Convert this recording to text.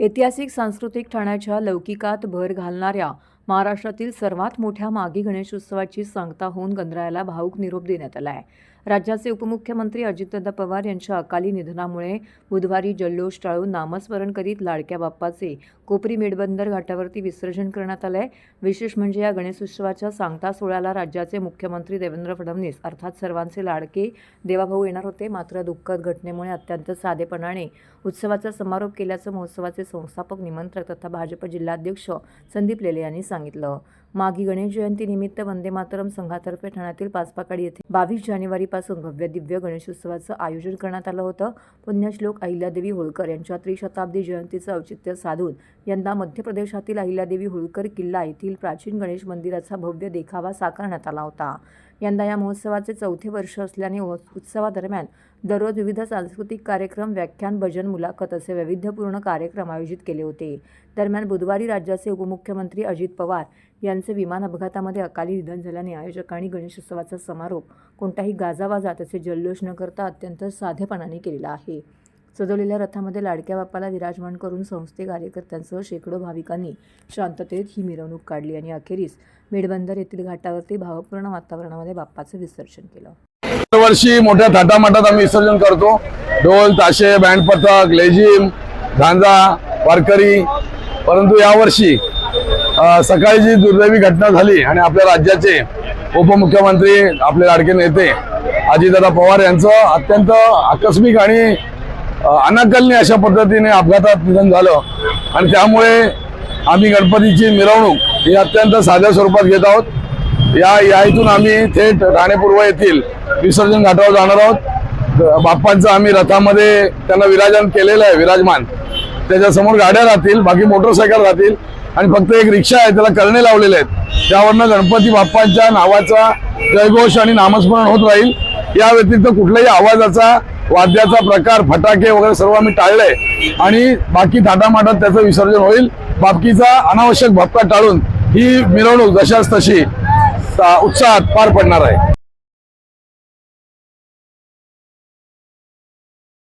ऐतिहासिक सांस्कृतिक ठाण्याच्या लौकिकात भर घालणाऱ्या महाराष्ट्रातील सर्वात मोठ्या मागी गणेशोत्सवाची सांगता होऊन गणरायाला भाऊक निरोप देण्यात आला आहे. राज्याचे उपमुख्यमंत्री अजितदादा पवार यांच्या अकाली निधनामुळे बुधवारी जल्लोष टाळून नामस्मरण करीत लाडक्या बाप्पाचे कोपरी मेडबंदर घाटावरती विसर्जन करण्यात आलं आहे विशेष म्हणजे या गणेशोत्सवाच्या सांगता सोहळ्याला राज्याचे मुख्यमंत्री देवेंद्र फडणवीस अर्थात सर्वांचे लाडके देवाभाऊ येणार होते. मात्र दुःखद घटनेमुळे अत्यंत साधेपणाने उत्सवाचा समारोप केल्याचं महोत्सवाचे संस्थापक निमंत्रक तथा भाजप जिल्हाध्यक्ष संदीप लेले यांनी सांगितलं. मागी गणेश जयंती निमित्त वंदे मातरम संघातर्फे ठाण्यातील पाचपाकाडी येथे बावीस जानेवारीपासून भव्य दिव्य गणेशोत्सवाचं आयोजन करण्यात आलं होतं. पुण्यश्लोक अहिल्यादेवी होळकर यांच्या त्रिशताब्दी जयंतीचं औचित्य साधून यंदा मध्य प्रदेशातील अहिल्यादेवी होळकर किल्ला येथील प्राचीन गणेश मंदिराचा भव्य देखावा साकारण्यात आला होता. यंदा या महोत्सवाचे चौथे वर्ष असल्याने उत्सवादरम्यान दररोज विविध सांस्कृतिक कार्यक्रम व्याख्यान भजन मुलाखत असे वैविध्यपूर्ण कार्यक्रम आयोजित केले होते. दरम्यान बुधवारी राज्याचे उपमुख्यमंत्री अजित पवार यांचे विमान अपघातामध्ये अकाली निधन झाल्याने आयोजकांनी गणेशोत्सवाचा समारोप कोणताही गाजावाजा तसे जल्लोष न करता अत्यंत साधेपणाने केलेला आहे. सजवलेल्या रथामध्ये लाडक्या बाप्पाला विराजमान करून संस्थे कार्यकर्त्यांसह शेकडो भाविकांनी शांततेत ही मिरवणूक काढली आणि अखेरीस मेडबंदर येथील घाटावरती भावपूर्ण वातावरणामध्ये बाप्पाचं विसर्जन केलं. दरवर्षी मोठ्या थाटामाटात आम्ही विसर्जन करतो. ढोल ताशे बँड पथक लेझिम झांजा वारकरी. परंतु यावर्षी सकाळी जी दुर्दैवी घटना झाली आणि आपल्या राज्याचे उपमुख्यमंत्री आपले लाडके नेते अजितदादा पवार यांचं अत्यंत आकस्मिक आणि अ, अनाकलनीय अशा पद्धतीने अपघातात निधन झालं. आणि त्यामुळे आम्ही गणपतीची मिरवणूक ही अत्यंत साध्या स्वरूपात घेत आहोत. या या इथून आम्ही थेट राणेपूर्व येथील विसर्जन घाटावर जाणार आहोत. बाप्पांचं आम्ही रथामध्ये त्यांना विराजन केलेलं आहे विराजमान. त्याच्यासमोर गाड्या राहतील बाकी मोटरसायकल राहतील आणि फक्त एक रिक्षा आहे त्याला करणे लावलेले आहेत. त्यावरनं गणपती बाप्पांच्या नावाचा जयघोष आणि नामस्मरण होत राहील. या व्यतिरिक्त कुठल्याही आवाजाचा वाद्याचा प्रकार फटाके वगैरे सर्व आम्ही टाळले आणि बाकी थाटामाटात त्याचं विसर्जन होईल. बापकीचा अनावश्यक भपका टाळून ही मिरवणूक जशाच तशी उत्साहात पार पडणार आहे.